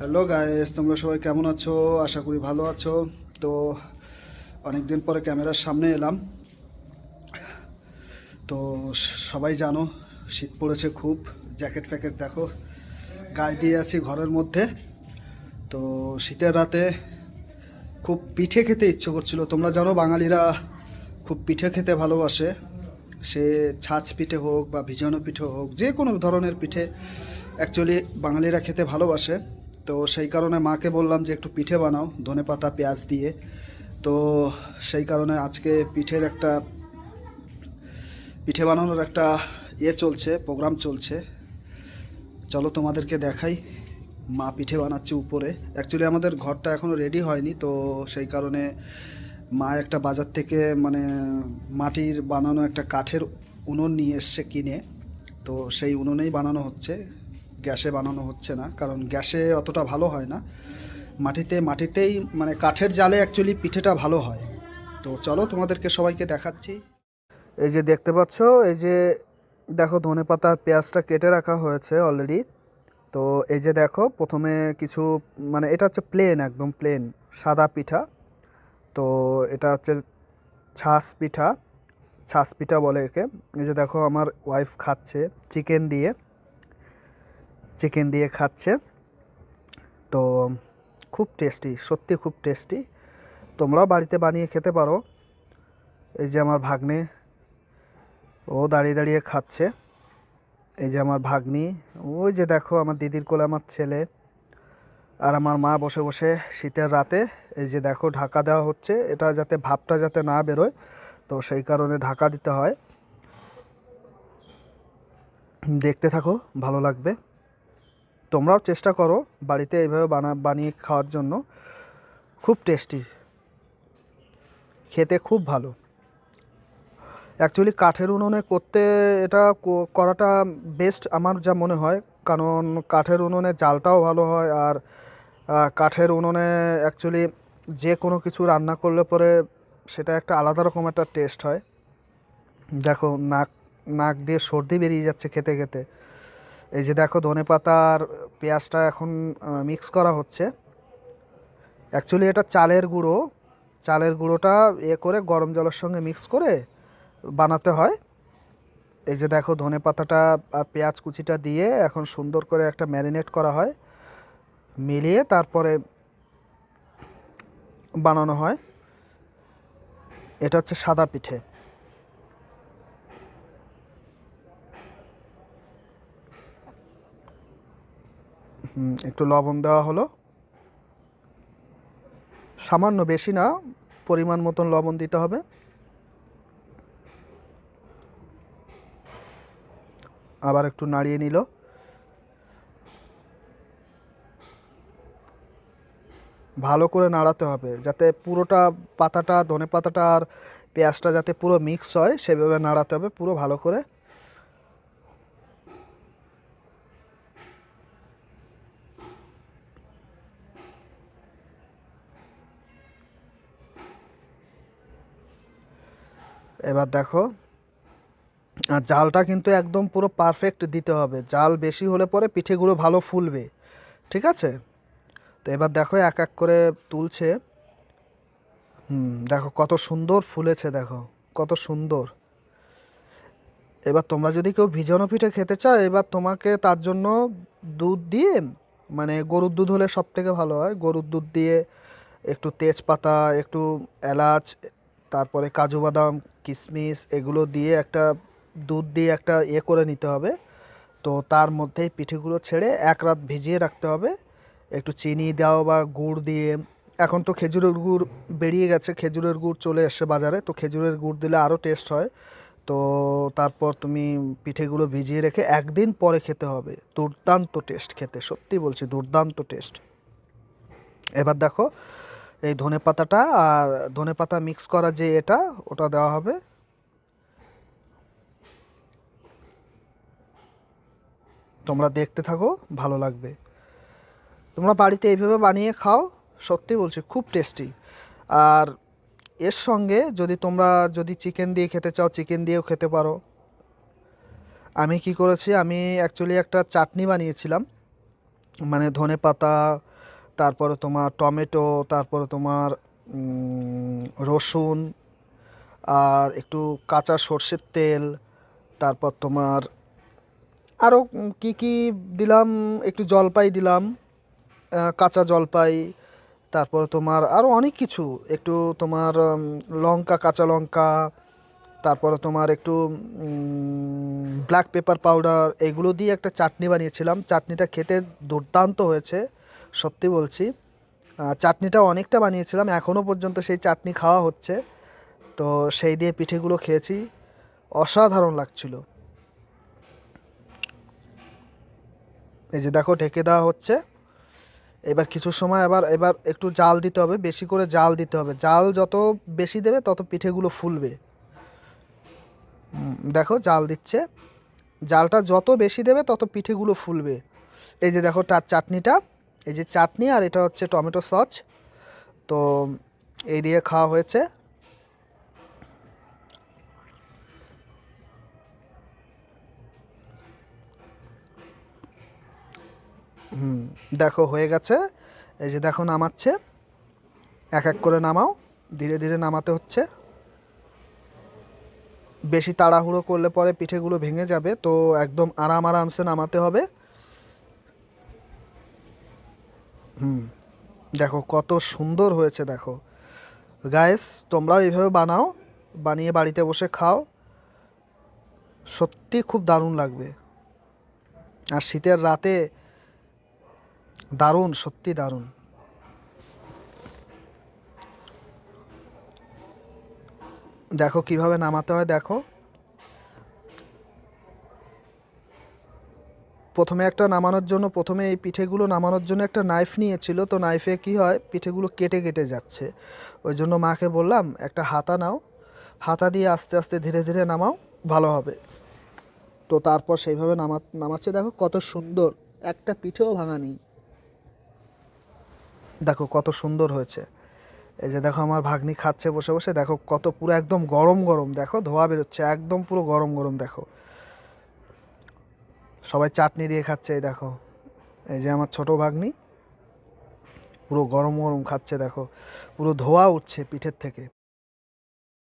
Hello guys তোমরা সবাই কেমন আছো? আশা করি ভালো আছো। তো অনেক দিন পরে ক্যামেরার সামনে এলাম। তো, সবাই জানো, শীত পড়েছে খুব। জ্যাকেট ফ্যাকেট দেখো, গায়ে দিয়ে আছি ঘরের মধ্যে। তো, শীতের রাতে খুব পিঠে খেতে ইচ্ছে করছিল। তোমরা জানো, বাঙালিরা খুব পিঠে খেতে ভালোবাসে। সে ছাঁচ পিঠে হোক বা ভিজানো পিঠে হোক, যে কোনো ধরনের পিঠে অ্যাকচুয়ালি বাঙালিরা খেতে ভালোবাসে। তো সেই কারণে মাকে বললাম যে একটু পিঠে বানাও, ধনে পাতা, পেঁয়াজ দিয়ে। তো সেই কারণে আজকে পিঠের একটা, পিঠে বানানোর একটা ইয়ে চলছে, প্রোগ্রাম চলছে। চলো তোমাদেরকে দেখাই, মা পিঠে বানাচ্ছে উপরে। অ্যাকচুয়ালি আমাদের ঘরটা এখনও রেডি হয়নি, তো সেই কারণে মা একটা বাজার থেকে মানে মাটির বানানো একটা কাঠের উনুন নিয়ে এসছে কিনে। তো সেই উনুনেই বানানো হচ্ছে। গ্যাসে বানানো হচ্ছে না, কারণ গ্যাসে অতটা ভালো হয় না। মাটিতে, মাটিতেই মানে কাঠের জালে অ্যাকচুয়ালি পিঠেটা ভালো হয়। তো চলো তোমাদেরকে সবাইকে দেখাচ্ছি। এই যে দেখতে পাচ্ছ, এই যে দেখো ধনে পাতা, পেঁয়াজটা কেটে রাখা হয়েছে অলরেডি তো এই যে দেখো, প্রথমে কিছু মানে এটা হচ্ছে প্লেন একদম প্লেন সাদা পিঠা। তো এটা হচ্ছে ছাস পিঠা ছাস পিঠা বলে একে। এই যে দেখো, আমার ওয়াইফ খাচ্ছে চিকেন দিয়ে। চিকেন দিয়ে খাচ্ছে। তো খুব টেস্টি, সত্যি খুব টেস্টি। তোমরাও বাড়িতে বানিয়ে খেতে পারো। এই যে আমার ভাগ্নে, ও দাঁড়িয়ে দাঁড়িয়ে খাচ্ছে। এই যে আমার ভাগ্নি, ওই যে দেখো আমার দিদির কোলে আমার ছেলে আর আমার মা বসে বসে শীতের রাতে। এই যে দেখো ঢাকা দেওয়া হচ্ছে, এটা যাতে ভাবটা যাতে না বেরোয়, তো সেই কারণে ঢাকা দিতে হয়। দেখতে থাকো, ভালো লাগবে। তোমরাও চেষ্টা করো বাড়িতে এইভাবে বানা, বানিয়ে খাওয়ার জন্য। খুব টেস্টি। খেতে খুব ভালো। অ্যাকচুয়ালি কাঠের উনুনে করতে এটা করাটা বেস্ট আমার যা মনে হয়। কারণ কাঠের উনুনে জালটাও ভালো হয় আর কাঠের উনুনে অ্যাকচুয়ালি যে কোনো কিছু রান্না করলে পরে সেটা একটা আলাদা রকম একটা টেস্ট হয়। দেখো, নাক নাক দিয়ে সর্দি বেরিয়ে যাচ্ছে খেতে খেতে। এই যে দেখো ধনে পাতা আর পেঁয়াজটা এখন মিক্স করা হচ্ছে। অ্যাকচুয়ালি এটা চালের গুঁড়ো। চালের গুঁড়োটা এ করে গরম জলের সঙ্গে মিক্স করে বানাতে হয়। এই যে দেখো ধনে পাতাটা আর পেঁয়াজ কুচিটা দিয়ে এখন সুন্দর করে একটা ম্যারিনেট করা হয়। মিলিয়ে তারপরে বানানো হয়। এটা হচ্ছে সাদা পিঠে। একটু লবণ দেওয়া হলো। সামান্য বেশি না, পরিমাণ মতন লবণ দিতে হবে। আবার একটু নাড়িয়ে নিল। ভালো করে নাড়াতে হবে, যাতে পুরোটা পাতাটা, ধনে পাতাটা আর পেঁয়াজটা যাতে পুরো মিক্স হয়, সেভাবে নাড়াতে হবে, পুরো ভালো করে। এবার দেখো। আর জালটা কিন্তু একদম পুরো পারফেক্ট দিতে হবে। জাল বেশি হলে পরে পিঠেগুলো ভালো ফুলবে। ঠিক আছে? তো এবার দেখো এক এক করে তুলছে। হুম, দেখো কত সুন্দর ফুলেছে দেখো। কত সুন্দর। এবার তোমরা যদি কেউ ভিজানো পিঠে খেতে চাও, এবার তোমাকে তার জন্য দুধ দিয়ে মানে গরুর দুধ হলে সব থেকে ভালো হয়। গরুর দুধ দিয়ে একটু তেজপাতা, একটু এলাচ তারপরে কাজু বাদাম কিশমিশ এগুলো দিয়ে একটা দুধ দিয়ে একটা এ করে নিতে হবে। তো তার মধ্যেই পিঠেগুলো ছেড়ে এক রাত ভিজিয়ে রাখতে হবে। একটু চিনি দাও বা গুড় দিয়ে। এখন তো খেজুরের গুড় বেরিয়ে গেছে, খেজুরের গুড় চলে এসছে বাজারে। তো খেজুরের গুড় দিলে আরও টেস্ট হয়। তো তারপর তুমি পিঠেগুলো ভিজিয়ে রেখে একদিন পরে খেতে হবে। দুর্দান্ত টেস্ট খেতে, সত্যি বলছি দুর্দান্ত টেস্ট এবার দেখো এই ধনে পাতাটা আর ধনে পাতা মিক্স করা যে এটা, ওটা দেওয়া হবে। তোমরা দেখতে থাকো, ভালো লাগবে। তোমরা বাড়িতে এইভাবে বানিয়ে খাও, সত্যি বলছি, খুব টেস্টি আর এর সঙ্গে যদি তোমরা যদি চিকেন দিয়ে খেতে চাও চিকেন দিয়েও খেতে পারো। আমি কি করেছি, আমি অ্যাকচুয়ালি একটা চাটনি বানিয়েছিলাম। মানে ধনে পাতা তারপরে তোমার টমেটো, তারপরে তোমার রসুন, আর একটু কাঁচা সর্ষের তেল, তারপর তোমার আরও কি কি দিলাম, একটু জলপাই দিলাম কাঁচা জলপাই, তারপরে তোমার আরও অনেক কিছু, একটু তোমার লঙ্কা, কাঁচা লঙ্কা, তারপরে তোমার একটু ব্ল্যাক পেপার পাউডার এগুলো দিয়ে একটা চাটনি বানিয়েছিলাম। চাটনিটা খেতে দুর্দান্ত হয়েছে। সত্যি বলছি। চাটনিটা অনেকটা বানিয়েছিলাম এখনও পর্যন্ত সেই চাটনি খাওয়া হচ্ছে। তো সেই দিয়ে পিঠেগুলো খেয়েছি, অসাধারণ লাগছিল। এই যে দেখো, ঢেকে দেওয়া হচ্ছে। এবার কিছু সময় আবার, এবার একটু জাল দিতে হবে, বেশি করে জাল দিতে হবে। জাল যত বেশি দেবে, তত পিঠেগুলো ফুলবে। দেখো, জাল দিচ্ছে। জালটা যত বেশি দেবে, তত পিঠেগুলো ফুলবে। এই যে দেখো, তার চাটনিটা। এই যে চাটনি আর এটা হচ্ছে টমেটো সস। তো এই দিয়ে খাওয়া হয়েছে। হুম, দেখো হয়ে গেছে। এই যে দেখো নামাচ্ছে। এক এক করে নামাও। ধীরে ধীরে নামাতে হচ্ছে। বেশি তাড়াহুড়ো করলে পরে পিঠেগুলো ভেঙে যাবে, তো একদম আরাম আরামসে নামাতে হবে। হুম। দেখো, কত সুন্দর হয়েছে, দেখো। গায়েস তোমরাও এইভাবে বানাও, বানিয়ে বাড়িতে বসে খাও। সত্যি খুব দারুণ লাগবে। আর শীতের রাতে দারুণ, সত্যি দারুণ। দেখো কীভাবে নামাতে হয়, দেখো। প্রথমে একটা নামানোর জন্য, প্রথমে এই পিঠেগুলো নামানোর জন্য একটা নাইফ নিয়েছিল। তো নাইফে কি হয়? পিঠেগুলো কেটে কেটে যাচ্ছে। ওই জন্য মাকে বললাম, একটা হাতা নাও। হাতা দিয়ে আস্তে আস্তে ধীরে ধীরে নামাও, ভালো হবে। তো তারপর সেইভাবে নামা, নামাচ্ছে। দেখো কত সুন্দর। একটা পিঠেও ভাঙা নেই। দেখো কত সুন্দর হয়েছে। এই যে দেখো আমার ভাগ্নি খাচ্ছে বসে বসে। দেখো কত পুরো একদম গরম গরম। দেখো ধোয়া বেরোচ্ছে। একদম পুরো গরম গরম, দেখো। সবাই চাটনি দিয়ে খাচ্ছে, এই দেখো। এই যে আমার ছোট ভাগ্নি, পুরো গরম গরম খাচ্ছে, দেখো। পুরো ধোয়া উঠছে পিঠের থেকে।